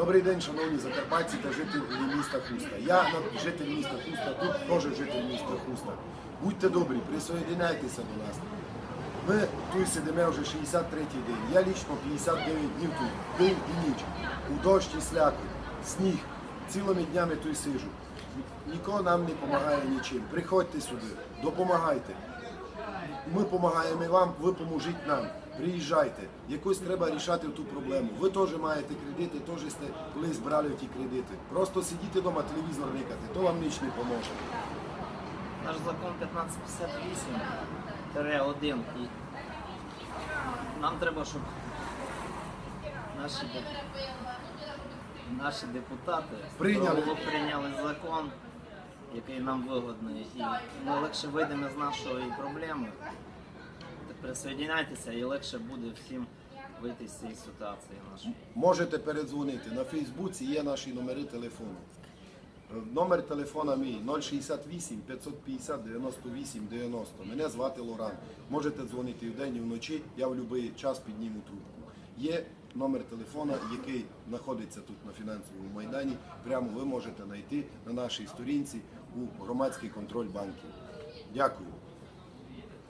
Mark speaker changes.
Speaker 1: Добрий день, шановні закарпатці та жителі міста Хуста. Я житель міста Хуста, тут теж житель міста Хуста. Будьте добрі, присоєдиняйтеся до нас. Ми тут сидимо вже 63-й день. Я лічно 59 днів тут, день і ніч. У дощ і сляку, сніг. Цілими днями тут сижу. Нікого нам не допомагає нічим. Приходьте сюди, допомагайте. Ми допомагаємо вам, ви поможіть нам. Приїжджайте. Якось треба рішати ту проблему. Ви теж маєте кредити, теж сте колись брали ті кредити. Просто сидіти вдома, телевізор никати, то вам ніч не поможе.
Speaker 2: Наш закон 1558-1 і нам треба, щоб наші, наші депутати
Speaker 1: Прийняли.
Speaker 2: прийняли закон, який нам вигодний. І ми легше вийдемо з нашої проблеми. Присоединяйтеся і легше буде всім вийти з цієї ситуації нашої.
Speaker 1: Можете передзвонити. На Фейсбуці є наші номери телефону. Е, Номер телефона мій 068 550 98 90. Мене звати Лоран. Можете дзвонити і вдень, і вночі. Я в будь-який час підніму трубку. Є номер телефона, який знаходиться тут на фінансовому майдані. Прямо ви можете знайти на нашій сторінці у громадський контроль банків. Дякую.